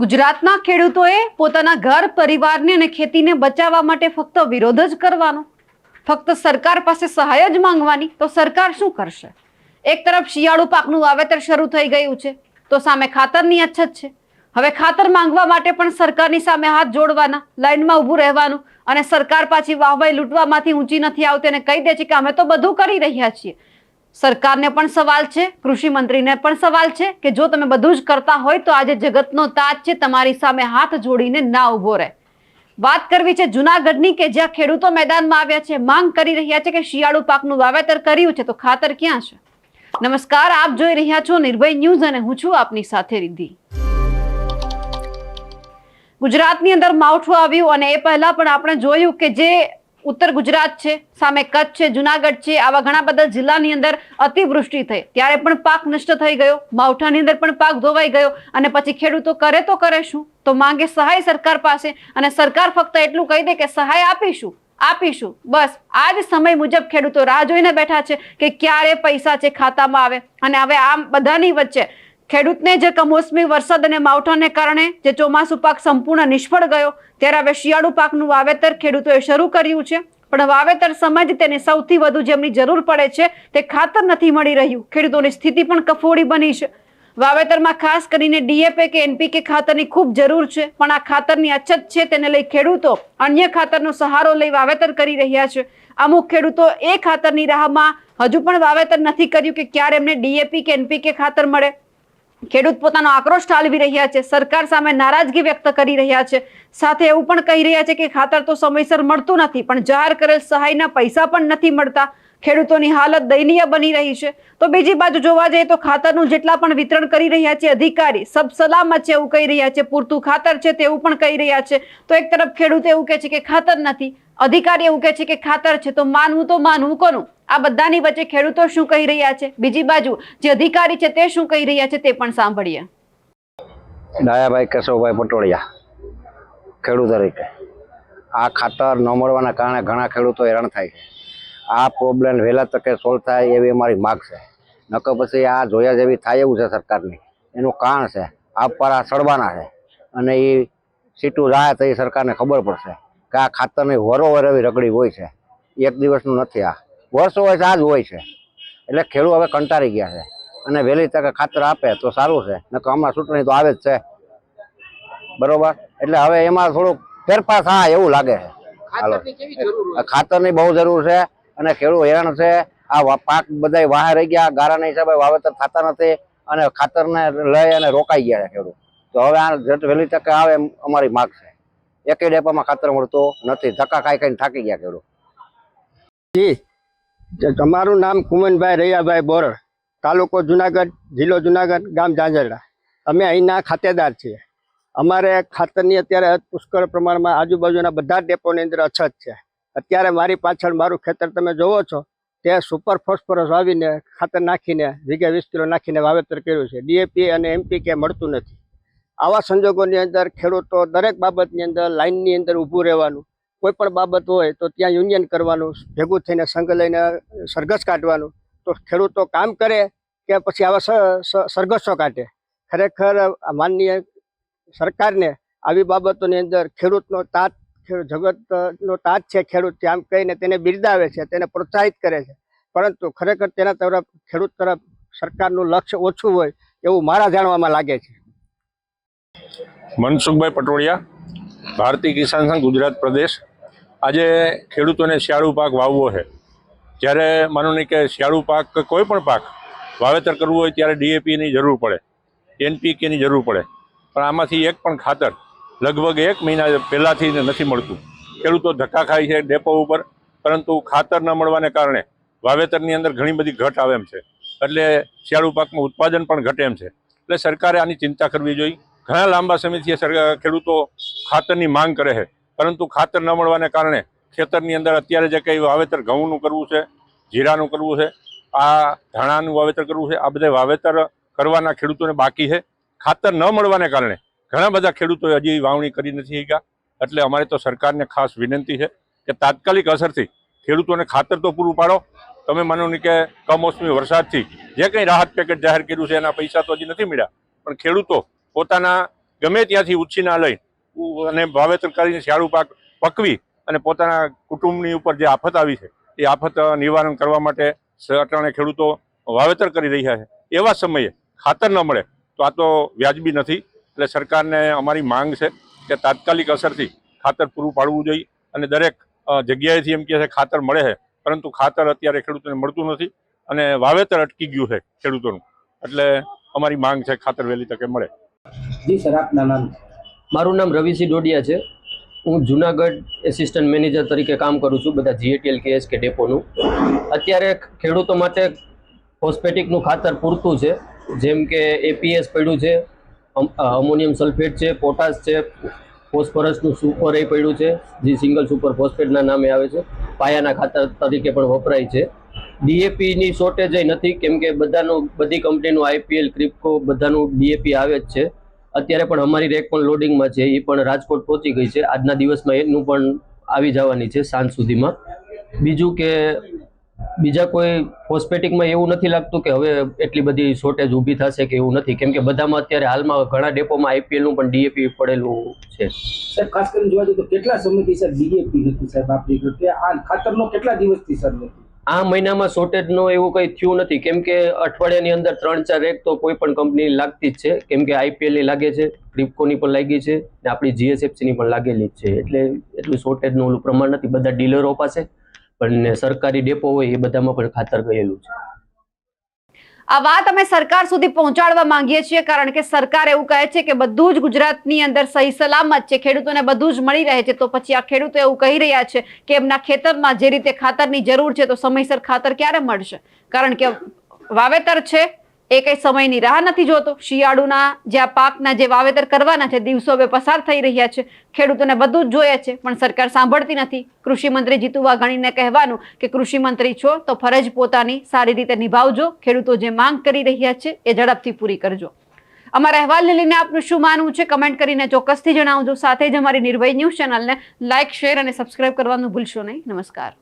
ગુજરાતના ખેડૂતોએ પોતાના ઘર, પરિવારને અને ખેતીને બચાવવા માટે ફક્ત વિરોધ જ કરવાનો. ફક્ત સરકાર પાસે સહાય જ માંગવાની, તો સરકાર શું કરશે? એક તરફ શિયાળુ પાકનું વાવેતર શરૂ થઈ ગયું છે, તો સામે ખાતરની અછત છે. હવે ખાતર માંગવા માટે પણ સરકારની સામે હાથ જોડવાના, લાઇનમાં ઊભું રહેવાનું અને સરકાર પાછી વાહવાઈ લૂંટવામાંથી ઊંચી નથી આવતી અને કહી દે છે કે અમે તો બધું કરી રહ્યા છીએ. સરકારને પણ સવાલ છે, કૃષિ મંત્રીને પણ સવાલ છે કે જો તમે બધું જ કરતા હોય તો આજે જગતનો તાજ છે, તમારી સામે હાથ જોડીને ના ઊભો રહે. વાત કરવી છે જુનાગઢની કે જ્યાં ખેડૂતો મેદાનમાં આવ્યા છે, માંગ કરી રહ્યા છે કે શિયાળુ પાકનું વાવેતર કર્યું છે, તો ખાતર ક્યાં છે? નમસ્કાર, આપ જોઈ રહ્યા છો નિર્ભય ન્યૂઝ અને હું છું આપની સાથે રિદ્ધિ. ગુજરાતની અંદર માવઠું આવ્યું અને એ પહેલા પણ આપણે જોયું કે જે ઉત્તર ગુજરાત છે, સામે કચ્છ છે, જુનાગઢ છે, આવા ઘણા બધા જિલ્લાની અંદર અતિવૃષ્ટિ થઈ. ત્યારે પણ પાક નષ્ટ થઈ ગયો, માવઠાની અંદર પણ પાક ધોવાઈ ગયો અને પછી ખેડૂતો કરે તો કરે શું? તો માંગે સહાય સરકાર પાસે અને સરકાર ફક્ત એટલું કહી દે કે સહાય આપીશું આપીશું. બસ, આ જ સમય મુજબ ખેડૂતો રાહ જોઈને બેઠા છે કે ક્યારે પૈસા છે ખાતામાં આવે અને હવે આમ બધાની વચ્ચે ખેડૂતને જે કમોસમી વરસાદ અને માવઠાને કારણે જે ચોમાસું પાક સંપૂર્ણ નિષ્ફળ ગયો, ત્યારે હવે શિયાળુ પાકનું વાવેતર ખેડૂતોએ શરૂ કર્યું છે. પણ વાવેતર સમય તેને સૌથી વધુ જેમની જરૂર પડે છે, તે ખાતર નથી મળી રહ્યું. ખેડૂતોની સ્થિતિ પણ કફોડી બની છે. વાવેતરમાં ખાસ કરીને ડીએપી કે એનપીકે ખાતરની ખૂબ જરૂર છે, પણ આ ખાતરની અછત છે તેને લઈ ખેડૂતો અન્ય ખાતરનો સહારો લઈ વાવેતર કરી રહ્યા છે. અમુક ખેડૂતો એ ખાતરની રાહમાં હજુ પણ વાવેતર નથી કર્યું કે ક્યારે એમને ડીએપી કે એનપીકે ખાતર મળે. ખેડૂત પોતાનો આક્રોશ ઠાલવી રહ્યા છે. સરકાર સામે નારાજગી વ્યક્ત કરી રહ્યા છે. સાથે એવું પણ કહી રહ્યા છે કે ખાતર તો સમયસર મળતું નથી, પણ જાહેર કરેલ સહાયના પૈસા પણ નથી મળતા. ખેડૂતોની હાલત દયનીય બની રહી છે. તો બીજી બાજુ જોવા જઈએ તો ખાતરનું જેટલા પણ વિતરણ કરી રહ્યા છે, અધિકારી સબ સલામત છે એવું કહી રહ્યા છે. પૂરતું ખાતર છે તેવું પણ કહી રહ્યા છે. તો એક તરફ ખેડૂત એવું કહે છે કે ખાતર નથી, અધિકારી એવું કહે છે કે ખાતર છે. તો માનવું તો માનવું કોનું? આ બધાની વચ્ચે ખેડૂતો શું કહી રહ્યા છે? બીજી બાજુ જે અધિકારી છે તે શું કહી રહ્યા છે તે પણ સાંભળીએ. ડાયાભાઈ કેશવભાઈ પટોળિયા, ખેડૂત તરીકે. આ ખાતર ન મળવાના કારણે ઘણા ખેડૂતો હેરાન થાય છે. આ પ્રોબ્લેમ વહેલા તકે સોલ્વ થાય એવી અમારી માગ છે. નકર પછી આ જોયા જેવી થાય એવું છે સરકારની. એનું કારણ છે આ પર આ સડવાના છે. અને એ સીટું જાય એ સરકારને ખબર પડશે કે આ ખાતરની વરોવર એવી રગડી હોય છે. એક દિવસનું નથી આ. વર્ષો હોય છે આ જ હોય છે. એટલે ખેડૂત હવે કંટાળી ગયા છે. અને વહેલી તકે ખાતર આપે તો સારું છે. નકર હમણાં ચૂંટણી તો આવે જ છે. બરોબર? એટલે હવે એમાં થોડુંક ફેરફાર થાય એવું લાગે છે. ખાતરની બહુ જરૂર છે અને ખેડૂત હેરાન છે. આ પાક બધા વાહે રહી ગયા. ગારાના હિસાબે વાવેતર થતા નથી અને ખાતરને લઈ અને રોકાઈ ગયા છે ખેડૂત. તો હવે આ જેટ વહેલી તકે આવે એમ અમારી માગ છે. એકે ડેપામાં ખાતર મળતું નથી. ધક્કા ખાઈ ખાઈને થાકી ગયા ખેડૂત. જ- તમારું નામ કુમનભાઈ રૈયાભાઈ બોરડ, તાલુકો જુનાગઢ, જિલ્લો જુનાગઢ, ગામ ઝાંઝરડા. અમે અહીંના ખાતેદાર છીએ. અમારે ખાતરની અત્યારે પુષ્કળ પ્રમાણમાં આજુબાજુના બધા ડેપોની અંદર અછત છે. અત્યારે મારી પાછળ મારું ખેતર તમે જોવો છો, તે સુપર ફોસ્ફરસ વાવીને ખાતર નાખીને, વીઘે વીસ કિલો નાખીને વાવેતર કર્યું છે. ડીએપી અને એમપીકે મળતું નથી. આવા સંજોગોની અંદર ખેડૂતો દરેક બાબતની અંદર લાઇનની અંદર ઊભું રહેવાનું કોઈ પણ બાબત હોય તો ત્યાં યુનિયન કરવાનું, ભેગું થઈને સંઘ લઈને સરઘસ કાઢવાનું. તો ખેડૂતો કામ કરે કે પછી આવા સરઘસો કાઢે. ખરેખર માનનીય સરકારને આવી બાબતોની અંદર ખેડૂતનો તાત જગતનો તાત છે ખેડૂત આમ કહીને તેને બિરદાવે છે, તેને પ્રોત્સાહિત કરે છે. પરંતુ ખરેખર તેના તરફ, ખેડૂત તરફ સરકારનું લક્ષ્ય ઓછું હોય એવું મારા જાણવામાં લાગે છે. મનસુખભાઈ પટોળિયા, ભારતીય કિસાન સંઘ, ગુજરાત પ્રદેશ. આજે ખેડૂતોને શિયાળુ પાક વાવવો છે. જ્યારે માનો નહીં કે શિયાળુ પાક કોઈ પણ પાક વાવેતર કરવું હોય ત્યારે ડીએપીની જરૂર પડે, એનપીકેની જરૂર પડે. પણ આમાંથી એક પણ ખાતર લગભગ એક મહિના પહેલાંથી નથી મળતું. ખેડૂતો ધક્કા ખાય છે ડેપો ઉપર, પરંતુ ખાતર ન મળવાને કારણે વાવેતરની અંદર ઘણી બધી ઘટ આવે એમ છે. એટલે શિયાળુ પાકમાં ઉત્પાદન પણ ઘટે એમ છે. એટલે સરકારે આની ચિંતા કરવી જોઈએ. ઘણા લાંબા સમયથી સરકાર ખેડૂતો ખાતરની માંગ કરે છે. પરંતુ ખાતર ન મળવાને કારણે ખેતરની અંદર અત્યારે જે કંઈ વાવેતર ઘઉંનું કરવું છે, જીરાનું કરવું છે, આ ધાણાનું વાવેતર કરવું છે, આ બધા વાવેતર કરવાના ખેડૂતોને બાકી છે. ખાતર ન મળવાને કારણે ઘણા બધા ખેડૂતોએ હજી વાવણી કરી નથી શક્યા. એટલે અમારે તો સરકારને ખાસ વિનંતી છે કે તાત્કાલિક અસરથી ખેડૂતોને ખાતર તો પૂરું પાડો. તમે માનો ને કે કમોસમી વરસાદથી જે કંઈ રાહત પેકેટ જાહેર કર્યું છે, એના પૈસા તો હજી નથી મળ્યા. પણ ખેડૂતો પોતાના ગમે ત્યાંથી ઉછીના લઈ અને વાવેતર કરીને શિયાળુ પાક પકવી અને પોતાના કુટુંબની ઉપર જે આફત આવી છે, એ આફત નિવારણ કરવા માટે અટાણે ખેડૂતો વાવેતર કરી રહ્યા છે. એવા સમયે ખાતર ન મળે તો આ તો વ્યાજબી નથી. એટલે સરકારને અમારી માંગ છે કે તાત્કાલિક અસરથી ખાતર પૂરું પાડવું જોઈએ અને દરેક જગ્યાએથી એમ કહે છે ખાતર મળે છે, પરંતુ ખાતર અત્યારે ખેડૂતોને મળતું નથી અને વાવેતર અટકી ગયું છે ખેડૂતોનું. એટલે અમારી માંગ છે ખાતર વહેલી તકે મળે. જી સર, આપના નામ? મારું નામ રવિસિંહ ડોડિયા છે. હું જુનાગઢ એસિસ્ટન્ટ મેનેજર તરીકે કામ કરું છું બધા જીએટીએલ કેએસ કે ડેપોનું. અત્યારે ખેડૂતો માટે ફોસ્ફેટિકનું ખાતર પૂરતું છે. જેમ કે એપીએસ પડ્યું છે, અમ- અમોનિયમ સલ્ફેટ છે પોટાશ છે ફોસ્ફરસનું સુપર એ પડ્યું છે, જે સિંગલ સુપર ફોસ્ફેટના નામે આવે છે. પાયાના ખાતર તરીકે પણ વપરાય છે. ડીએપીની શોર્ટેજ નથી, કેમ કે બધાનું, બધી કંપનીનું આઈપીએલ ક્રિપ્કો બધાનું ડીએપી આવે જ છે. અત્યારે પણ અમારી રેક પણ લોડિંગમાં છે એ પણ રાજકોટ પહોંચી ગઈ છે. આજના દિવસમાં એનું પણ આવી જવાની છે સાંજ સુધીમાં. બીજું કે બીજા કોઈ ફોસ્ફેટિકમાં એવું નથી લાગતું કે હવે એટલી બધી શોર્ટેજ ઊભી થશે કે એવું નથી. કેમ કે બધામાં અત્યારે હાલમાં ઘણા ડેપોમાં આઈપીએલનું પણ ડીએપી પડેલું છે. સર, ખાસ કરીને જોવા જઈએ તો કેટલા સમયથી સર ડીએપી નથી, સાહેબ, આપણી આ ખાતરનો કેટલા દિવસથી સર નથી? આ મહિનામાં શોર્ટેજનું એવું કંઈ થયું નથી. કેમ કે અઠવાડિયાની અંદર ત્રણ, ચાર રેક તો કોઈ પણ કંપની લાગતી જ છે. કેમ કે આઈપીએલની લાગે છે ક્રિપ્કોની પણ લાગી છે ને આપણી જીએસએફસીની પણ લાગેલી જ છે. એટલે એટલું શોર્ટેજનું ઓલું પ્રમાણ નથી. બધા ડીલરો પાસે, પણ સરકારી ડેપો હોય એ બધામાં પણ ખાતર ગયેલું છે. આ વાત અમે સરકાર સુધી પહોંચાડવા માંગીએ છીએ, કારણ કે સરકાર એવું કહે છે કે બધું જ ગુજરાતની અંદર સહી સલામત છે, ખેડૂતોને બધું જ મળી રહે છે. તો પછી આ ખેડૂતો એવું કહી રહ્યા છે કે એમના ખેતરમાં જે રીતે ખાતરની જરૂર છે, તો સમયસર ખાતર ક્યારે મળશે? કારણ કે વાવેતર છે એ કઈ સમયની રાહ નથી જોતો? શિયાળુના જ્યાં પાકના જે વાવેતર કરવાના છે, દિવસો હવે પસાર થઈ રહ્યા છે. ખેડૂતોને બધું જ જોઈએ છે, પણ સરકાર સાંભળતી નથી. કૃષિ મંત્રી જીતુ વાઘાણીને કહેવાનું કે કૃષિ મંત્રી છો, તો ફરજ પોતાની સારી રીતે નિભાવજો. ખેડૂતો જે માંગ કરી રહ્યા છે, એ ઝડપથી પૂરી કરજો. અમારા અહેવાલને લઈને આપનું શું માનવું છે, કમેન્ટ કરીને ચોક્કસથી જણાવજો. સાથે જ અમારી નિર્ભય ન્યૂઝ ચેનલને લાઇક શેર અને સબસ્ક્રાઇબ કરવાનું ભૂલશો નહીં. નમસ્કાર.